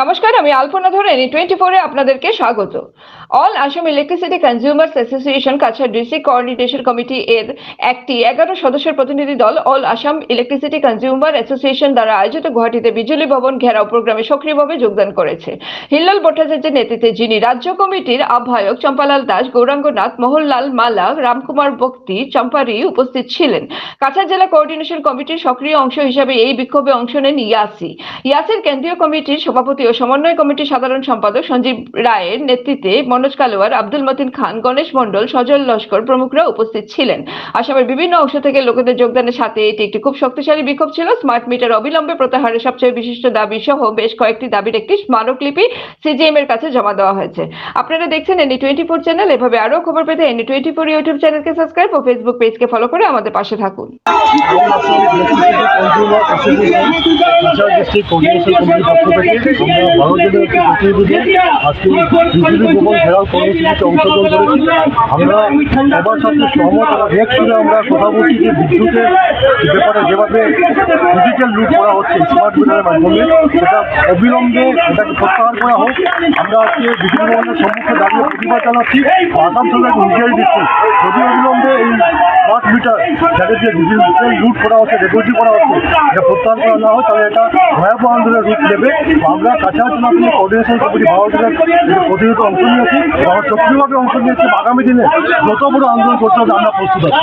নমস্কার, আমি আলপনা ধরেন। টোয়েন্টি ফোরে আপনাদেরকে স্বাগত। All Assam electricity consumers association Cachar district coordination committee এর একটি এগারো সদস্যের প্রতিনিধি দল all Assam electricity consumer association দ্বারা আয়োজিত গুয়াহাটিতে বিজুলি ভবন ঘেরাও প্রোগ্রামে সক্রিয়ভাবে যোগদান করেছে। হিল্লাল ভট্টাচার্যের নেতৃত্বে যিনি রাজ্য কমিটির আহ্বায়ক চম্পালাল দাস গৌরাঙ্গ নাথ মোহনলাল মালা, রামকুমার বক্তি চম্পারি উপস্থিত ছিলেন। কাছাড় জেলা কোঅর্ডিনেশন কমিটির সক্রিয় অংশ হিসাবে এই বিক্ষোভে অংশ নেন ইয়াসি। ইয়াসির কেন্দ্রীয় কমিটির সভাপতি ও সমন্বয় কমিটির সাধারণ সম্পাদক সঞ্জীব রায়ের নেতৃত্বে মনোজ কালোয়ার, আব্দুল মতিন খান, গণেশ মণ্ডল, সজল লস্কর প্রমুখরা উপস্থিত ছিলেন। আসামের বিভিন্ন অংশ থেকে লোকেদের যোগদানের সাথে এটি একটি খুব শক্তিশালী বিক্ষোভ ছিল। স্মার্ট মিটার অবিলম্বে প্রত্যাহারের সবচেয়ে বিশিষ্ট দাবি সহ বেশ কয়েকটি দাবির একটি স্মারকলিপি সিজিএম এর কাছে জমা দেওয়া হয়েছে। আপনারা দেখছেন এনি টোয়েন্টি ফোর চ্যানেল। এভাবে আরও খবর পেতে এনি টোয়েন্টি ফোর ইউটিউব চ্যানেলকে সাবস্ক্রাইব ও ফেসবুক পেজকে ফলো করে আমাদের পাশে থাকুন। পক্ষ থেকে আমরা বারো জনের একটি প্রতিনিধি আজকে বিজুলি ভবন ঘেরাও কর্মসূচিতে অংশগ্রহণ করেছি আমরা সবার সাথে সহমত এবং এক সুরে আমরা কথা বলছি যে বিদ্যুতের ব্যাপারে যেভাবে ডিজিটাল লুট করা হচ্ছে স্মার্ট মিটারের মাধ্যমে সেটা অবিলম্বে এটাকে প্রত্যাহার করা হোক। আমরা আজকে বিজুলি ভবনের সম্মুখে দাঁড়িয়ে প্রতিবাদ জানাচ্ছি আসাম সরকারকে হুঁশিয়ারি দিচ্ছি। যদি অবিলম্বে এই স্মার্ট মিটার যাদের দিয়ে ডিজিটাল রুট করা হচ্ছে রেকর্ডি করা হচ্ছে। এটা প্রত্যাহার করা না হয়, তাহলে এটা ভয়াবহ আন্দোলনের রূপ নেবে। আমরা কাছাকাছি আপনি কর্ডিনেশন কমিটি ভারতের প্রতিনিধিত্ব অংশ নিয়েছি আমরা সক্রিয়ভাবে অংশ নিয়েছি, আগামী দিনে যত বড় আন্দোলন করতে হবে, আমরা প্রস্তুত আছি।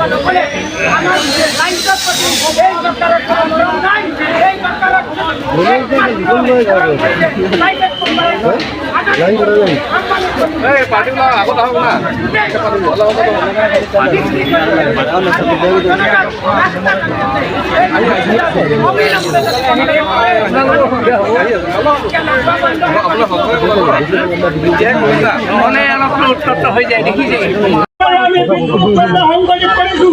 আমাকে বলে আমার এই সরকারের কোনো নাই। এই সরকারের প্রাইভেট কোম্পানি আদানি কোম্পানি আমি সংগঠিত কৰিছো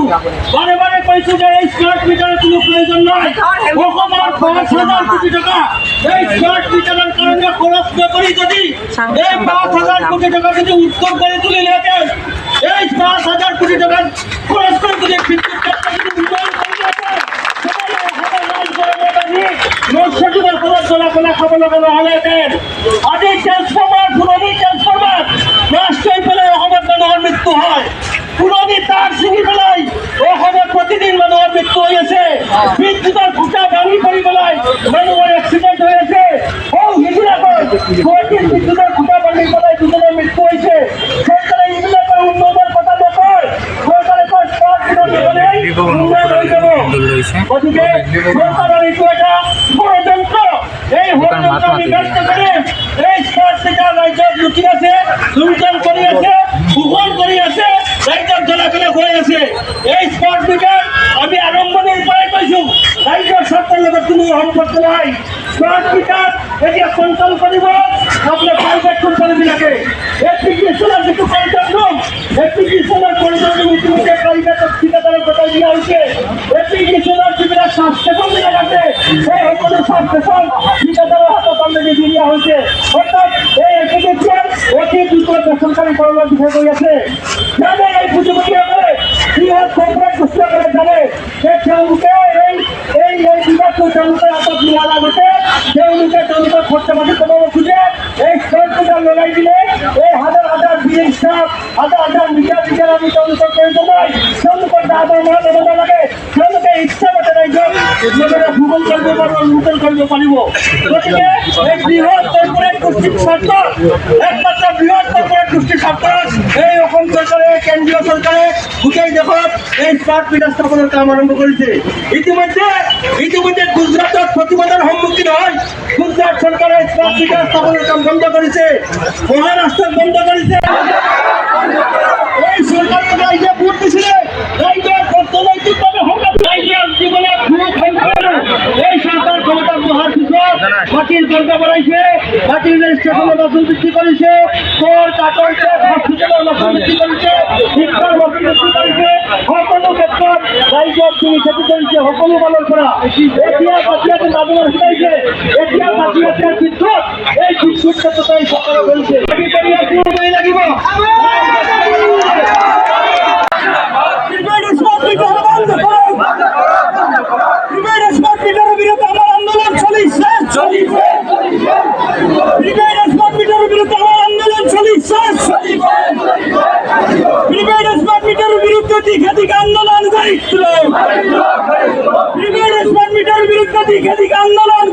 বাৰে বাৰে কৈছো যে এই স্মাৰ্ট মিটাৰৰ কোনো প্ৰয়োজন নাই। পাঁচ হাজাৰ কোটি টকা। এই কাৰণে খৰচ নকৰি যদি এই পাঁচ হাজাৰ কোটি টকা যদি উত্তম কৰি তুলিলেহেঁতেন এই পাঁচ হাজাৰ কোটি টকা খৰচ কৰি যদি বিদ্যুৎ তেতিয়াহ'লে অসমৰ ৰাইজৰ আজি ফলত জ্বলা কলা খাব লগা নহ'লেহেঁতেন আজি ট্ৰেন্সফৰ্মাৰ পুৰণি ট্ৰেন্সফৰ্মাৰ নষ্ট হৈ পেলাই অসমত মানুহৰ মৃত্যু হয় পুৰণি তার ছিঙি পেলাই অসমত প্ৰতিদিন মানুহৰ মৃত্যু হৈ আছে বিদ্যুতৰ খুঁটা ভাঙি পৰি পেলাই মানুহৰ এক্সিডেণ্ট হৈ আছে সৌ গুৱাহাটীৰ বিদ্যুতৰ খুঁটা মৃত্যু কথা নকয় চৰকাৰে কয় স্মাৰ্ট মিটাৰ উন্নয়ন হৈ যাব গতিকে চৰকাৰৰ এইটো এটা ষড়যন্ত্ৰ এই ষড়যন্ত্ৰ আমি ব্যস্ত কৰি এই স্মাৰ্ট মিটাৰ ৰাজ্যত লুটি আছে লুণ্ঠন কৰি আছে শোষণ কৰি আছে ৰাজ্যত জ্বলাকলা হৈ আছে এই স্মাৰ্ট মিটাৰ আমি আৰম্ভণিৰ পৰাই কৈছোঁ ৰাজ্যৰ স্বাৰ্থৰ লগত কোনো সম্পৰ্ক নাই। স্মাৰ্ট মিটাৰ এতিয়া কণ্ট্ৰল কৰিব আপোনাৰ প্ৰাইভেট কোম্পানীবিলাকে এপ্লিকেশ্যনৰ যিটো কণ্ট্ৰল ৰুম এপ্লিকেশ্যনৰ কণ্ট্ৰল ৰুম ইতিমধ্যে প্ৰাইভেটত ঠিকাদাৰক গতাই দিয়া হৈছে এপ্লিকেশ্যনৰ যিবিলাক চাব ষ্টেচনবিলাক আছে সেই সকলো চাব ষ্টেচন ঠিকাদাৰৰ হাতত অলৰেডি দি দিয়া হৈছে অৰ্থাৎ এই এপ্লিকেশ্যন অতি দ্ৰুত বেচৰকাৰীকৰণৰ বিষয় কৰি আছে জানে এই পুঁজিপতিসকলে বৃহৎ কৰ্পৰেট গোষ্ঠীসকলে জানে যে তেওঁলোকে এই এই এই বিভাগটো তেওঁলোকৰ হাতত লোৱাৰ আগতে তেওঁলোকে তেওঁলোকৰ খৰচা পাতি কমাব খোজে এই মিটাৰ লগাই দিলে এই হাজাৰ হাজাৰ বিল ষ্টাফ হাজাৰ হাজাৰ মিটাৰ মিটাৰ আমি তেওঁলোকৰ প্ৰয়োজন নাই তেওঁলোকৰ দাদৰ মাহ ল'ব নালাগে তেওঁলোকে ইচ্ছা মতে ৰাজ্যত নিজকে ভূগোল কৰিব পাৰিব উন্নতন কৰিব পাৰিব গতিকে এই বৃহৎ কৰ্পৰেট গোষ্ঠীৰ স্বাৰ্থ একমাত্ৰ বৃহৎ কৰ্পৰেট গোষ্ঠীৰ স্বাৰ্থত এই অসম সরকারে গোটাই দেশ এই স্মার্ট মিটার স্থাপনের কাম আরম্ভ কৰিছে ইতিমধ্যে ইতিমধ্যে গুজৰাটত প্রতিবাদের সন্মুখীন হয়। গুজরাট চৰকাৰে স্মার্ট মিটার স্থাপনের কাম বন্ধ কৰিছে মহাৰাষ্ট্ৰত বন্ধ কৰিছে এই চৰকাৰে বাতিল দরগা বাড়াইছে বাতিল রেজিস্ট্রেশনে মাসুল বৃদ্ধি করেছে কোর কাটলকে হসপিটালের মাসুল বৃদ্ধি করেছে শিক্ষার মাসুল বৃদ্ধি করেছে সকলো ক্ষেত্ৰত ৰাইজক তুমি খেতি কৰিছে সকলো ফালৰ পৰা এতিয়া পাতিয়াতে নামৰ শিকাইছে এতিয়া পাতিয়াতে বিদ্যুৎ এই বিদ্যুৎ ক্ষেত্ৰতে চৰকাৰে কৰিছে মিটারের বিরুদ্ধে দিকে দিকে আন্দোলন করিছিল। প্রিপেড স্মার্ট মিটারের বিরুদ্ধে দিকে দিকে আন্দোলন